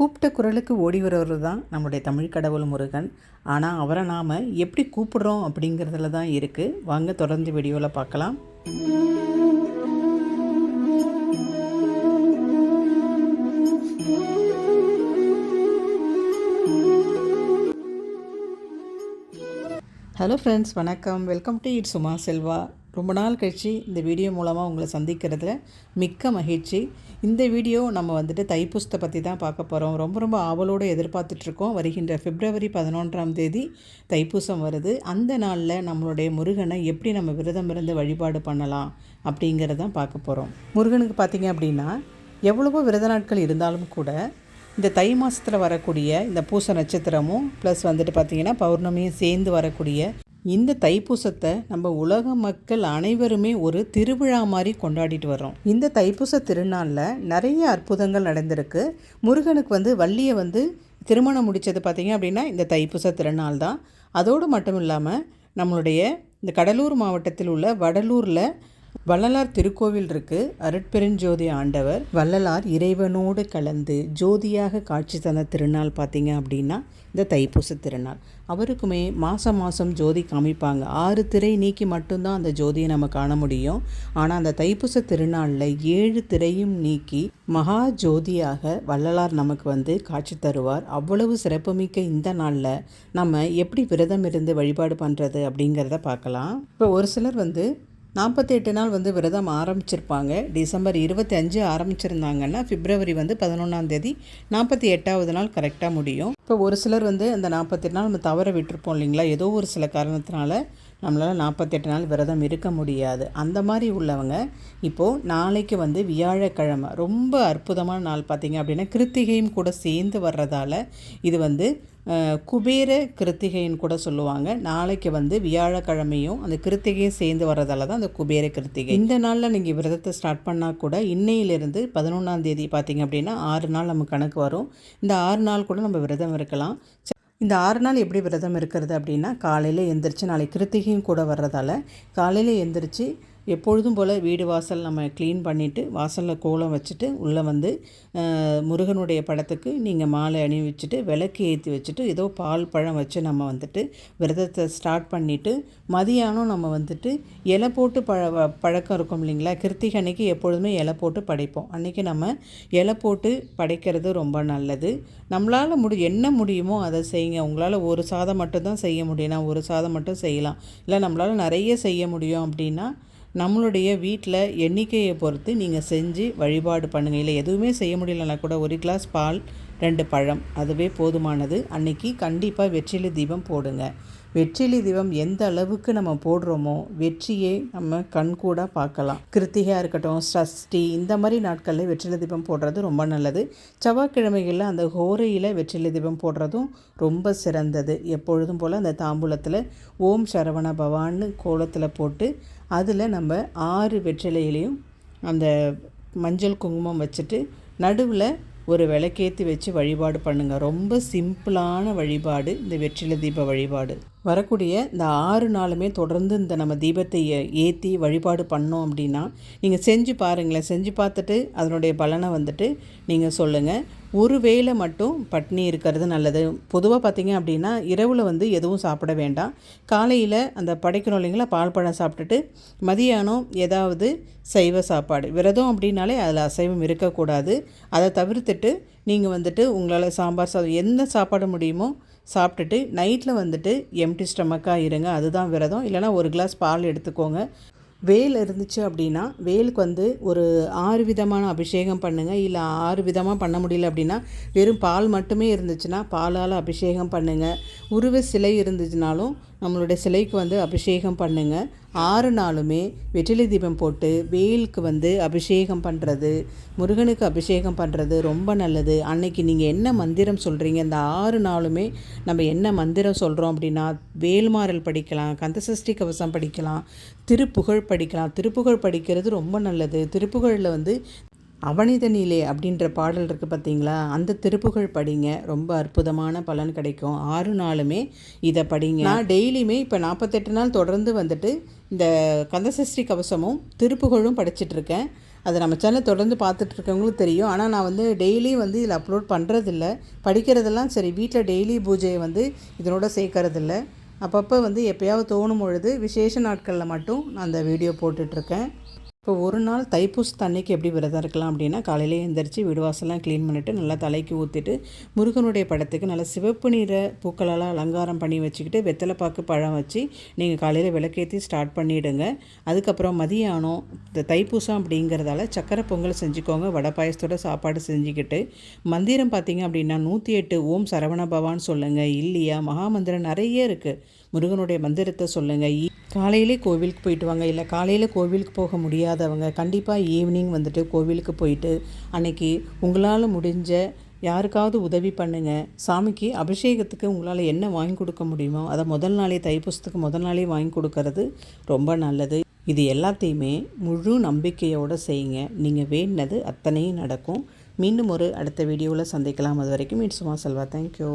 கூப்பிட்ட குரலுக்கு ஓடி வரவர் தான் நம்முடைய தமிழ் கடவுள் முருகன். ஆனால் அவரை நாம் எப்படி கூப்பிடுறோம் அப்படிங்கிறதுல தான் இருக்குது வாங்க தொடர்ந்து வீடியோவில் பார்க்கலாம். ஹலோ ஃப்ரெண்ட்ஸ் வணக்கம். Welcome to it Suma Selva ரொம்ப நாள் கழிச்சு இந்த வீடியோ மூலமாக உங்களை சந்திக்கிறதுல மிக்க மகிழ்ச்சி. இந்த வீடியோ நம்ம வந்துட்டு தைப்பூசத்தை பற்றி தான் பார்க்க போகிறோம் ரொம்ப ரொம்ப ஆவலோடு எதிர்பார்த்துட்ருக்கோம் வருகின்ற பிப்ரவரி பதினொன்றாம் தேதி தைப்பூசம் வருது. அந்த நாளில் நம்மளுடைய முருகனை எப்படி நம்ம விரதம் இருந்து வழிபாடு பண்ணலாம் அப்படிங்கிறதான் பார்க்க போகிறோம் முருகனுக்கு பார்த்தீங்க அப்படின்னா எவ்வளவோ விரத நாட்கள் இருந்தாலும் கூட இந்த தை மாதத்தில் வரக்கூடிய இந்த பூச நட்சத்திரமும் ப்ளஸ் வந்துட்டு பார்த்திங்கன்னா பௌர்ணமியும் சேர்ந்து வரக்கூடிய இந்த தைப்பூசத்தை நம்ம உலக மக்கள் அனைவருமே ஒரு திருவிழா மாதிரி கொண்டாடிட்டு வரோம் இந்த தைப்பூச திருநாளில் நிறைய அற்புதங்கள் நடந்திருக்கு. முருகனுக்கு வந்து வள்ளியை வந்து திருமணம் முடித்தது பார்த்திங்க அப்படின்னா இந்த தைப்பூச திருநாள் தான். அதோடு மட்டும் இல்லாமல் நம்மளுடைய இந்த கடலூர் மாவட்டத்தில் உள்ள வடலூரில் வள்ளலார் திருக்கோவில் இருக்கு. அருட்பெருஞ்சோதி ஆண்டவர் வள்ளலார் இறைவனோடு கலந்து ஜோதியாக காட்சி தந்த திருநாள் பார்த்தீங்க அப்படின்னா இந்த தைப்பூச திருநாள். அவருக்குமே மாதம் மாதம் ஜோதி காமிப்பாங்க. ஆறு திரை நீக்கி மட்டும்தான் அந்த ஜோதியை நம்ம காண முடியும். ஆனால் அந்த தைப்பூச திருநாளில் ஏழு திரையும் நீக்கி மகா ஜோதியாக வள்ளலார் நமக்கு வந்து காட்சி தருவார். அவ்வளவு சிறப்புமிக்க இந்த நாளில் நம்ம எப்படி விரதம் இருந்து வழிபாடு பண்ணுறது அப்படிங்கிறத பார்க்கலாம். இப்போ ஒரு சிலர் வந்து நாற்பத்தி எட்டு நாள் வந்து விரதம் ஆரம்பிச்சிருப்பாங்க. டிசம்பர் இருபத்தி அஞ்சு ஆரம்பிச்சிருந்தாங்கன்னா பிப்ரவரி வந்து பதினொன்றாம் தேதி நாற்பத்தி எட்டாவது நாள் கரெக்டாக முடியும். இப்போ ஒரு சிலர் வந்து அந்த நாற்பத்தெட்டு நாள் நம்ம தவற விட்டுருப்போம் இல்லைங்களா? ஏதோ ஒரு சில காரணத்தினால நம்மளால் நாற்பத்தெட்டு நாள் விரதம் இருக்க முடியாது. அந்த மாதிரி உள்ளவங்க இப்போது நாளைக்கு வந்து வியாழக்கிழமை ரொம்ப அற்புதமான நாள் பார்த்திங்க அப்படின்னா கிருத்திகையும் கூட சேர்ந்து வர்றதால இது வந்து குபேர கிருத்திகைன்னு கூட சொல்லுவாங்க. நாளைக்கு வந்து வியாழக்கிழமையும் அந்த கிருத்திகையும் சேர்ந்து வர்றதால தான் அந்த குபேர கிருத்திகை. இந்த நாளில் நீங்கள் விரதத்தை ஸ்டார்ட் பண்ணால் கூட இன்னையிலிருந்து பதினொன்றாம் தேதி பார்த்திங்க அப்படின்னா ஆறு நாள் நம்ம கணக்கு வரும். இந்த ஆறு நாள் கூட நம்ம விரதம் இருக்கலாம். இந்த ஆறு நாள் எப்படி விரதம் இருக்கிறது அப்படின்னா காலையில் எந்திரிச்சு நாளைக்கு கிருத்திகையும் கூட வர்றதால காலையில் எந்திரிச்சு எப்பொழுதும் போல் வீடு வாசல் நம்ம க்ளீன் பண்ணிவிட்டு வாசலில் கோலம் வச்சுட்டு உள்ளே வந்து முருகனுடைய படத்துக்கு நீங்கள் மாலை அணி வச்சுட்டு விளக்கு ஏற்றி வச்சுட்டு ஏதோ பால் பழம் வச்சு நம்ம வந்துட்டு விரதத்தை ஸ்டார்ட் பண்ணிவிட்டு மதியானம் நம்ம வந்துட்டு இலை போட்டு பழ பழக்கம் இருக்கும் இல்லைங்களா? கிருத்திகை அன்னைக்கு எப்பொழுதுமே இலை போட்டு படைப்போம். அன்றைக்கி நம்ம இலை போட்டு படைக்கிறது ரொம்ப நல்லது. நம்மளால் முடி என்ன முடியுமோ அதை செய்யுங்க. உங்களால் ஒரு சாதம் மட்டும் தான் செய்ய முடியும்னா ஒரு சாதம் மட்டும் செய்யலாம். இல்லை நம்மளால் நிறைய செய்ய முடியும் அப்படின்னா நம்மளுடைய வீட்டில் எண்ணிக்கையை பொறுத்து நீங்கள் செஞ்சு வழிபாடு பண்ணுங்கள் இல்லை எதுவுமே செய்ய முடியலன்னா கூட ஒரு கிளாஸ் பால் ரெண்டு பழம் அதுவே போதுமானது. அன்னைக்கு கண்டிப்பாக வெற்றிலை தீபம் போடுங்க. வெற்றிலை தீபம் எந்த அளவுக்கு நம்ம போடுறோமோ வெற்றியை நம்ம கண்கூட பார்க்கலாம். கிருத்திகையாக இருக்கட்டும் சஷ்டி இந்த மாதிரி நாட்களில் வெற்றிலை தீபம் போடுறது ரொம்ப நல்லது. செவ்வாய்க்கிழமைகளில் அந்த ஹோரையில் வெற்றிலை தீபம் போடுறதும் ரொம்ப சிறந்தது. எப்பொழுதும் போல் அந்த தாம்பூலத்தில் ஓம் சரவண பவான்னு கோலத்தில் போட்டு அதில் நம்ம ஆறு வெற்றிலையிலையும் அந்த மஞ்சள் குங்குமம் வச்சுட்டு நடுவில் ஒரு விளக்கேற்றி வச்சு வழிபாடு பண்ணுங்கள் ரொம்ப சிம்பிளான வழிபாடு இந்த வெற்றிலை தீப வழிபாடு. வரக்கூடிய இந்த ஆறு நாளுமே தொடர்ந்து இந்த நம்ம தீபத்தை ஏற்றி வழிபாடு பண்ணோம் அப்படின்னா நீங்கள் செஞ்சு பாருங்களேன். செஞ்சு பார்த்துட்டு அதனுடைய பலனை வந்துட்டு நீங்கள் சொல்லுங்கள் ஒரு வேளை மட்டும் பட்னி இருக்கிறது நல்லது. பொதுவாக பார்த்திங்க அப்படின்னா இரவில் வந்து எதுவும் சாப்பிட வேண்டாம். காலையில் அந்த படைக்கணும் இல்லைங்களா? பால் பழம் சாப்பிட்டுட்டு மதியானம் ஏதாவது சைவ சாப்பாடு. விரதம் அப்படின்னாலே அதில் அசைவம் இருக்கக்கூடாது. அதை தவிர்த்துட்டு நீங்கள் வந்துட்டு உங்களால் சாம்பார் சாதம் எந்த சாப்பாடு முடியுமோ சாப்பிட்டுட்டு நைட்டில் வந்துட்டு எம்டி ஸ்டமக்காக இருங்க அதுதான் விரதம். இல்லைனா ஒரு கிளாஸ் பால் எடுத்துக்கோங்க. வேல் இருந்துச்சு அப்படின்னா வேலுக்கு வந்து ஒரு ஆறு விதமான அபிஷேகம் பண்ணுங்கள் இல்லை ஆறு விதமாக பண்ண முடியல அப்படின்னா வெறும் பால் மட்டுமே இருந்துச்சுன்னா பாலால் அபிஷேகம் பண்ணுங்கள் உருவ சிலை இருந்துச்சுனாலும் நம்மளுடைய சிலைக்கு வந்து அபிஷேகம் பண்ணுங்கள் ஆறு நாளுமே வெற்றிலை தீபம் போட்டு வேலுக்கு வந்து அபிஷேகம் பண்ணுறது முருகனுக்கு அபிஷேகம் பண்ணுறது ரொம்ப நல்லது. அன்னைக்கு நீங்கள் என்ன மந்திரம் சொல்கிறீங்க இந்த ஆறு நாளுமே நம்ம என்ன மந்திரம் சொல்கிறோம் அப்படின்னா வேல்மாறல் படிக்கலாம் கந்தசஷ்டி கவசம் படிக்கலாம் திருப்புகழ் படிக்கலாம். திருப்புகழ் படிக்கிறது ரொம்ப நல்லது. திருப்புகழில் வந்து அவனிதனிலே அப்படின்ற பாடல் இருக்குது பார்த்தீங்களா? அந்த திருப்புகழ் படிங்க. ரொம்ப அற்புதமான பலன் கிடைக்கும். ஆறு நாளுமே இதை படிங்க. நான் டெய்லியுமே இப்போ நாற்பத்தெட்டு நாள் தொடர்ந்து வந்துட்டு இந்த கந்தசஷ்டி கவசமும் திருப்புகழும் படிச்சிட்ருக்கேன் அதை நம்ம சேனல் தொடர்ந்து பார்த்துட்ருக்கவங்களும் தெரியும். ஆனால் நான் வந்து டெய்லி வந்து இதில் அப்லோட் பண்ணுறதில்ல படிக்கிறதெல்லாம் சரி வீட்டில் டெய்லி பூஜையை வந்து இதனோட சேர்க்கறதில்ல. அப்பப்போ வந்து எப்போயாவது தோணும் பொழுது விசேஷ நாட்களில் மட்டும் நான் அந்த வீடியோ போட்டுட்ருக்கேன் இப்போ ஒரு நாள் தைப்பூசத்து தண்ணிக்கு எப்படி விரதம் இருக்கலாம் அப்படின்னா காலையிலே எழுந்திரிச்சு வீடு வாசல்லாம் க்ளீன் பண்ணிவிட்டு நல்லா தலைக்கு ஊற்றிட்டு முருகனுடைய படத்துக்கு நல்லா சிவப்பு நிற பூக்களால் அலங்காரம் பண்ணி வச்சுக்கிட்டு வெத்தலைப்பாக்கு பழம் வச்சு நீங்கள் காலையில் விளக்கேற்றி ஸ்டார்ட் பண்ணிவிடுங்க அதுக்கப்புறம் மதியானம் இந்த தைப்பூசம் அப்படிங்கிறதால சக்கரை பொங்கல் செஞ்சுக்கோங்க வடை பாயசத்தோட சாப்பாடு செஞ்சுக்கிட்டு. மந்திரம் பார்த்தீங்க அப்படின்னா நூற்றி எட்டு ஓம் சரவண பவான் சொல்லுங்கள் இல்லையா? மகாமந்திரம் நிறைய இருக்குது முருகனுடைய மந்திரத்தை சொல்லுங்கள் காலையிலே கோவிலுக்கு போயிட்டு வாங்க. இல்லை காலையில் கோவிலுக்கு போக முடியாதவங்க கண்டிப்பாக ஈவினிங் வந்துட்டு கோவிலுக்கு போயிட்டு அன்னைக்கு உங்களால் முடிஞ்ச யாருக்காவது உதவி பண்ணுங்கள் சாமிக்கு அபிஷேகத்துக்கு உங்களால் என்ன வாங்கி கொடுக்க முடியுமோ அதை முதல் நாளே தைப்பூசத்துக்கு முதல் நாளே வாங்கி கொடுக்கறது ரொம்ப நல்லது. இது எல்லாத்தையுமே முழு நம்பிக்கையோடு செய்யுங்க. நீங்கள் வேண்டினது அத்தனையும் நடக்கும். மீண்டும் ஒரு அடுத்த வீடியோவில் சந்திக்கலாம். அது வரைக்கும் இட்ஸ் சும்மா செல்வா. தேங்க்யூ